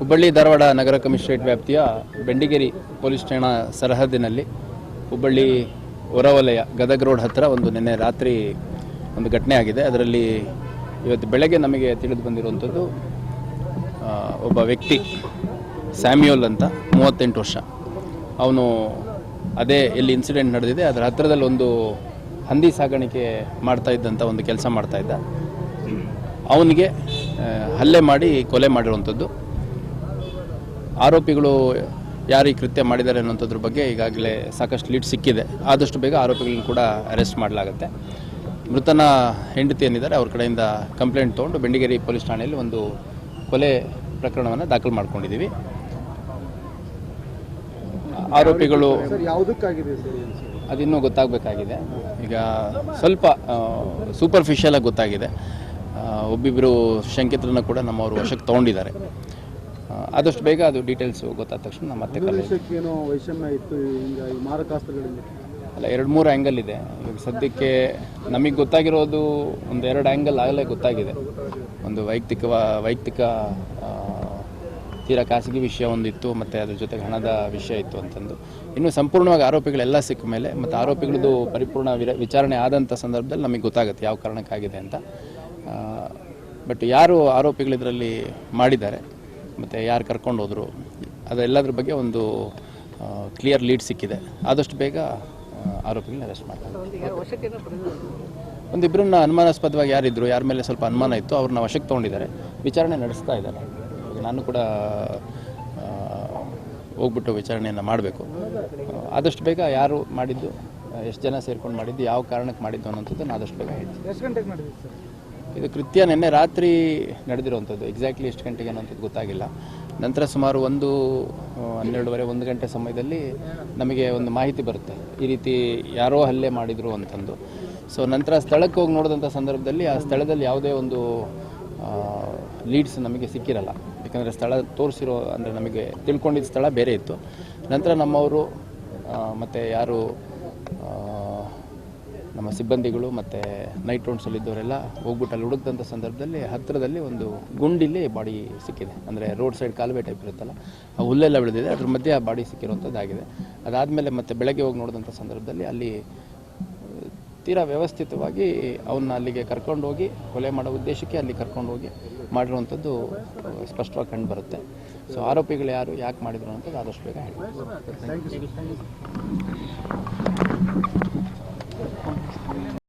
ಹುಬ್ಬಳ್ಳಿ ಧಾರವಾಡ ನಗರ commissionerate ವ್ಯಾಪ್ತಿಯ Bendigeri police ಠಾಣಾ ಸರಹದ್ದಿನಲ್ಲಿ ಹುಬ್ಬಳ್ಳಿ ಹೊರವಲಯ ಗದಗ ರೋಡ್ ಹತ್ತಿರ ಒಂದು ನಿನ್ನೆ ರಾತ್ರಿ ಒಂದು ಘಟನೆ ಆಗಿದೆ. ಅದರಲ್ಲಿ ಇವತ್ತು ಬೆಳಗ್ಗೆ ನಮಗೆ ತಿಳಿದು ಬಂದಿರುವಂಥದ್ದು ಒಬ್ಬ ವ್ಯಕ್ತಿ ಸ್ಯಾಮ್ಯೂಲ್ ಅಂತ, ಮೂವತ್ತೆಂಟು ವರ್ಷ. ಅವನು ಅದೇ ಎಲ್ಲಿ ಇನ್ಸಿಡೆಂಟ್ ನಡೆದಿದೆ, ಅದರ ಹತ್ತಿರದಲ್ಲಿ ಒಂದು ಹಂದಿ ಸಾಗಾಣಿಕೆ ಮಾಡ್ತಾ ಇದ್ದಂಥ ಒಂದು ಕೆಲಸ ಮಾಡ್ತಾ ಇದ್ದ. ಅವನಿಗೆ ಹಲ್ಲೆ ಮಾಡಿ ಕೊಲೆ ಮಾಡಿರುವಂಥದ್ದು. ಆರೋಪಿಗಳು ಯಾರು ಈ ಕೃತ್ಯ ಮಾಡಿದ್ದಾರೆ ಅನ್ನೋಂಥದ್ರ ಬಗ್ಗೆ ಈಗಾಗಲೇ ಸಾಕಷ್ಟು ಲೀಡ್ ಸಿಕ್ಕಿದೆ. ಆದಷ್ಟು ಬೇಗ ಆರೋಪಿಗಳನ್ನ ಕೂಡ ಅರೆಸ್ಟ್ ಮಾಡಲಾಗುತ್ತೆ. ಮೃತನ ಹೆಂಡತಿ ಏನಿದ್ದಾರೆ, ಅವ್ರ ಕಡೆಯಿಂದ ಕಂಪ್ಲೇಂಟ್ ತೊಗೊಂಡು ಬೆಂಡಿಗೇರಿ ಪೊಲೀಸ್ ಠಾಣೆಯಲ್ಲಿ ಒಂದು ಕೊಲೆ ಪ್ರಕರಣವನ್ನು ದಾಖಲು ಮಾಡ್ಕೊಂಡಿದ್ದೀವಿ. ಆರೋಪಿಗಳು ಅದಿನ್ನೂ ಗೊತ್ತಾಗಬೇಕಾಗಿದೆ. ಈಗ ಸ್ವಲ್ಪ ಸೂಪರ್ಫಿಷಿಯಲಾಗಿ ಗೊತ್ತಾಗಿದೆ. ಒಬ್ಬಿಬ್ಬರು ಶಂಕಿತರನ್ನು ಕೂಡ ನಮ್ಮವರು ವಶಕ್ಕೆ ತಗೊಂಡಿದ್ದಾರೆ. ಆದಷ್ಟು ಬೇಗ ಅದು ಡೀಟೇಲ್ಸ್ ಗೊತ್ತಾದ ತಕ್ಷಣ ನಮ್ಮ ಮತ್ತೆ ವೈಷಮ್ಯ ಇತ್ತು ಮಾರಕಾಸ್ತ್ರಗಳಿಂದ. ಅಲ್ಲ ಎರಡು ಮೂರು ಆ್ಯಂಗಲ್ ಇದೆ. ಇವಾಗ ಸದ್ಯಕ್ಕೆ ನಮಗೆ ಗೊತ್ತಾಗಿರೋದು ಒಂದು ಎರಡು ಆ್ಯಂಗಲ್ ಆಗಲೇ ಗೊತ್ತಾಗಿದೆ. ಒಂದು ವೈಯಕ್ತಿಕ ವೈಯಕ್ತಿಕ ತೀರಾ ಖಾಸಗಿ ವಿಷಯ ಒಂದಿತ್ತು ಮತ್ತು ಅದ್ರ ಜೊತೆಗೆ ಹಣದ ವಿಷಯ ಇತ್ತು ಅಂತಂದು. ಇನ್ನು ಸಂಪೂರ್ಣವಾಗಿ ಆರೋಪಿಗಳೆಲ್ಲ ಸಿಕ್ಕ ಮೇಲೆ ಮತ್ತು ಆರೋಪಿಗಳದ್ದು ಪರಿಪೂರ್ಣ ವಿಚಾರಣೆ ಆದಂಥ ಸಂದರ್ಭದಲ್ಲಿ ನಮಗೆ ಗೊತ್ತಾಗುತ್ತೆ ಯಾವ ಕಾರಣಕ್ಕಾಗಿದೆ ಅಂತ. ಬಟ್ ಯಾರು ಆರೋಪಿಗಳಿದರಲ್ಲಿ ಮಾಡಿದ್ದಾರೆ, ಮತ್ತು ಯಾರು ಕರ್ಕೊಂಡು ಹೋದರು, ಅದೆಲ್ಲದ್ರ ಬಗ್ಗೆ ಒಂದು ಕ್ಲಿಯರ್ ಲೀಡ್ ಸಿಕ್ಕಿದೆ. ಆದಷ್ಟು ಬೇಗ ಆರೋಪಿಗಳನ್ನ ಅರೆಸ್ಟ್ ಮಾಡ್ತಾರೆ. ಒಂದಿಬ್ಬರನ್ನ ಅನುಮಾನಾಸ್ಪದವಾಗಿ ಯಾರಿದ್ರು, ಯಾರ ಮೇಲೆ ಸ್ವಲ್ಪ ಅನುಮಾನ ಇತ್ತು, ಅವ್ರನ್ನ ವಶಕ್ಕೆ ತೊಗೊಂಡಿದ್ದಾರೆ. ವಿಚಾರಣೆ ನಡೆಸ್ತಾ ಇದ್ದಾರೆ. ನಾನು ಕೂಡ ಹೋಗ್ಬಿಟ್ಟು ವಿಚಾರಣೆಯನ್ನು ಮಾಡಬೇಕು. ಆದಷ್ಟು ಬೇಗ ಯಾರು ಮಾಡಿದ್ದು, ಎಷ್ಟು ಜನ ಸೇರ್ಕೊಂಡು ಮಾಡಿದ್ದು, ಯಾವ ಕಾರಣಕ್ಕೆ ಮಾಡಿದ್ದು ಅನ್ನೋಂಥದ್ದನ್ನು ಆದಷ್ಟು ಬೇಗ ಹೇಳ್ತೀನಿ. ಇದು ಕೃತ್ಯ ನಿನ್ನೆ ರಾತ್ರಿ ನಡೆದಿರುವಂಥದ್ದು. ಎಕ್ಸಾಕ್ಟ್ಲಿ ಎಷ್ಟು ಗಂಟೆಗೆ ಅನ್ನೋಂಥದ್ದು ಗೊತ್ತಾಗಿಲ್ಲ. ನಂತರ ಸುಮಾರು ಒಂದು ಹನ್ನೆರಡುವರೆ, ಒಂದು ಗಂಟೆ ಸಮಯದಲ್ಲಿ ನಮಗೆ ಒಂದು ಮಾಹಿತಿ ಬರುತ್ತೆ. ಈ ರೀತಿ ಯಾರೋ ಹಲ್ಲೆ ಮಾಡಿದರು ಅಂತಂದು. ಸೊ ನಂತರ ಸ್ಥಳಕ್ಕೆ ಹೋಗಿ ನೋಡಿದಂಥ ಸಂದರ್ಭದಲ್ಲಿ ಆ ಸ್ಥಳದಲ್ಲಿ ಯಾವುದೇ ಒಂದು ಲೀಡ್ಸ್ ನಮಗೆ ಸಿಕ್ಕಿರಲ್ಲ. ಯಾಕಂದರೆ ಸ್ಥಳ ತೋರಿಸಿರೋ, ಅಂದರೆ ನಮಗೆ ತಿಳ್ಕೊಂಡಿದ್ದ ಸ್ಥಳ ಬೇರೆ ಇತ್ತು. ನಂತರ ನಮ್ಮವರು ಮತ್ತು ಯಾರು ನಮ್ಮ ಸಿಬ್ಬಂದಿಗಳು ಮತ್ತು ನೈಟ್ ರೌಂಡ್ಸಲ್ಲಿದ್ದವರೆಲ್ಲ ಹೋಗ್ಬಿಟ್ಟು ಅಲ್ಲಿ ಹುಡುಕ್ದಂಥ ಸಂದರ್ಭದಲ್ಲಿ ಹತ್ತಿರದಲ್ಲಿ ಒಂದು ಗುಂಡಿಲಿ ಬಾಡಿ ಸಿಕ್ಕಿದೆ. ಅಂದರೆ ರೋಡ್ ಸೈಡ್ ಕಾಲುವೆ ಟೈಪ್ ಇರುತ್ತಲ್ಲ ಆ ಹುಲ್ಲೆಲ್ಲ ಬೆಳೆದಿದೆ. ಅದ್ರ ಮಧ್ಯೆ ಆ ಬಾಡಿ ಸಿಕ್ಕಿರುವಂಥದ್ದಾಗಿದೆ. ಅದಾದಮೇಲೆ ಮತ್ತೆ ಬೆಳಗ್ಗೆ ಹೋಗಿ ನೋಡಿದಂಥ ಸಂದರ್ಭದಲ್ಲಿ ಅಲ್ಲಿ ತೀರಾ ವ್ಯವಸ್ಥಿತವಾಗಿ ಅವನ್ನ ಅಲ್ಲಿಗೆ ಕರ್ಕೊಂಡು ಹೋಗಿ ಕೊಲೆ ಮಾಡೋ ಉದ್ದೇಶಕ್ಕೆ ಅಲ್ಲಿ ಕರ್ಕೊಂಡು ಹೋಗಿ ಮಾಡಿರುವಂಥದ್ದು ಸ್ಪಷ್ಟವಾಗಿ ಕಂಡು ಬರುತ್ತೆ. ಸೊ ಆರೋಪಿಗಳು ಯಾರು ಯಾಕೆ ಮಾಡಿದ್ರು ಅಂತ ಆದಷ್ಟು ಬೇಗ ಹೇಳಿ ಥ್ಯಾಂಕ್ ಯು ಸರ್